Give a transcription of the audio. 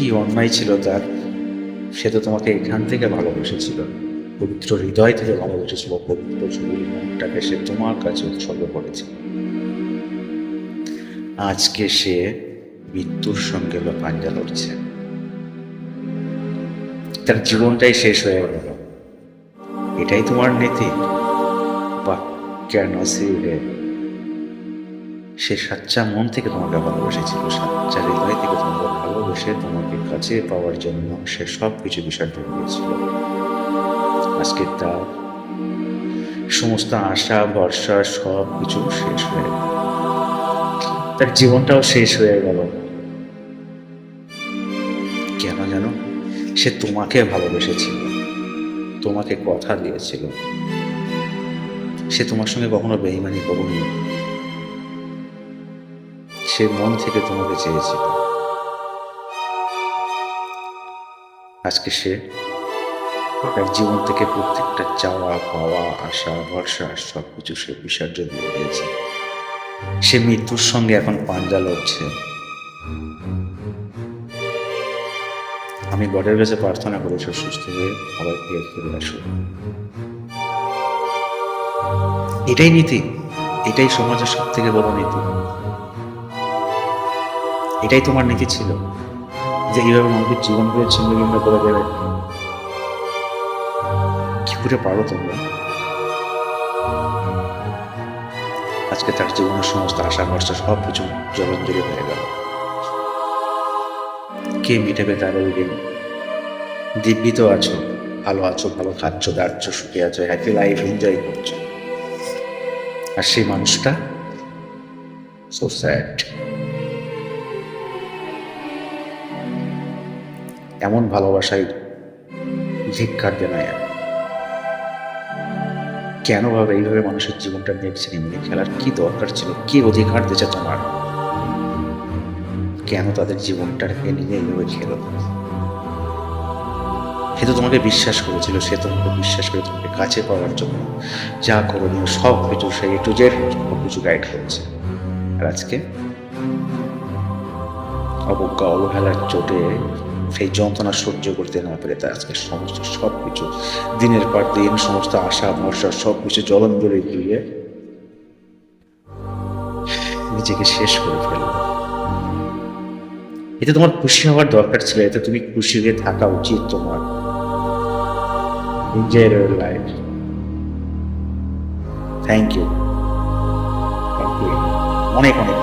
কি অন্যায় ছিল তার? সে তো তোমাকে এখান থেকে ভালোবেসেছিল। পবিত্র হৃদয় থেকে ভালোবেসেছিল, পবিত্র শরীর মনটাকে সে তোমার কাছে উৎসর্গ করেছে। আজকে সে মৃত্যুর সঙ্গে পাঞ্জা লড়ছে। তার জীবনটাই শেষ হয়ে গেল। এটাই তোমার নীতি? বা কেন সিরে সে সাচ্চা মন থেকে তোমাকে ভালোবেসেছিল সাচ্চা হৃদয় থেকে তোমাকে ভালোবেসে তোমাকে কাছে পাওয়ার জন্য সে সব কিছু বিসর্জন দিয়েছিল। আজকে তার সমস্ত আশা, ভরসা সব কিছু শেষ হয়ে গেল। তার জীবনটাও শেষ হয়ে গেল। কেন জানো? সে তোমাকে ভালোবেসেছিল। তোমাকে কথা দিয়েছিল। সে তোমার সঙ্গে কখনো বেইমানি কখনো সে মন থেকে তোমাকে চেয়েছিল। আজকে সে তার জীবন থেকে প্রত্যেকটা চাওয়া, পাওয়া, আশা, ভরসা সব কিছু সে বিসর্জন দিয়ে দিয়েছে। সে মৃত্যুর সঙ্গে এখন পাঞ্জা লড়ছে। আমি গডের কাছে প্রার্থনা করি সুস্থ হয়ে আবার ফিরে ফিরে আসো এটাই নীতি, এটাই সমাজের সব থেকে বড় নীতি। এটাই তোমার নীতি ছিল? যে এইভাবে মানুষের জীবনকে ছিন্ন ভিন্ন করে দেবে? কি করে পারো তোমরা? আজকে তার জীবনের সমস্ত আশা ভরসা সব কিছু জলঞ্জলি হয়ে গেল। কে মিটাবে তার ওই দিন দিব্যি তো আছো, ভালো আছো, ভালো খাচ্ছ, দাঁড়ছ, সুখে আছো হ্যাপি লাইফ এনজয় করছ। আর সেই মানুষটা সো স্যাড এমন দেয় না আর। কেন ভাবে এইভাবে মানুষের জীবনটা দেখছে নিয়ে খেলার কি দরকার ছিল? কি অধিকার দিয়েছে তোমার? কেন তাদের জীবনটাকে নিয়ে এইভাবে খেলো? সে তো তোমাকে বিশ্বাস করেছিল, সে তোমাকে বিশ্বাস করে তোমাকে কাছে পাওয়ার জন্য যা করণীয় সব কিছু সে একটু সব কিছু গাইড করেছে। আর আজকে অবজ্ঞা, অবহেলার চোটে সেই যন্ত্রণা সহ্য করতে না পেরে তার আজকে সমস্ত সব কিছু দিনের পর দিন সমস্ত আশা, ভরসা সব কিছু জলঞ্জলি দিয়ে নিজেকে শেষ করে ফেলল। এতে তোমার খুশি হওয়ার দরকার ছিল, এতে তুমি খুশি হয়ে থাকা উচিত তোমার। Enjoy your life thank you অনেক অনেক।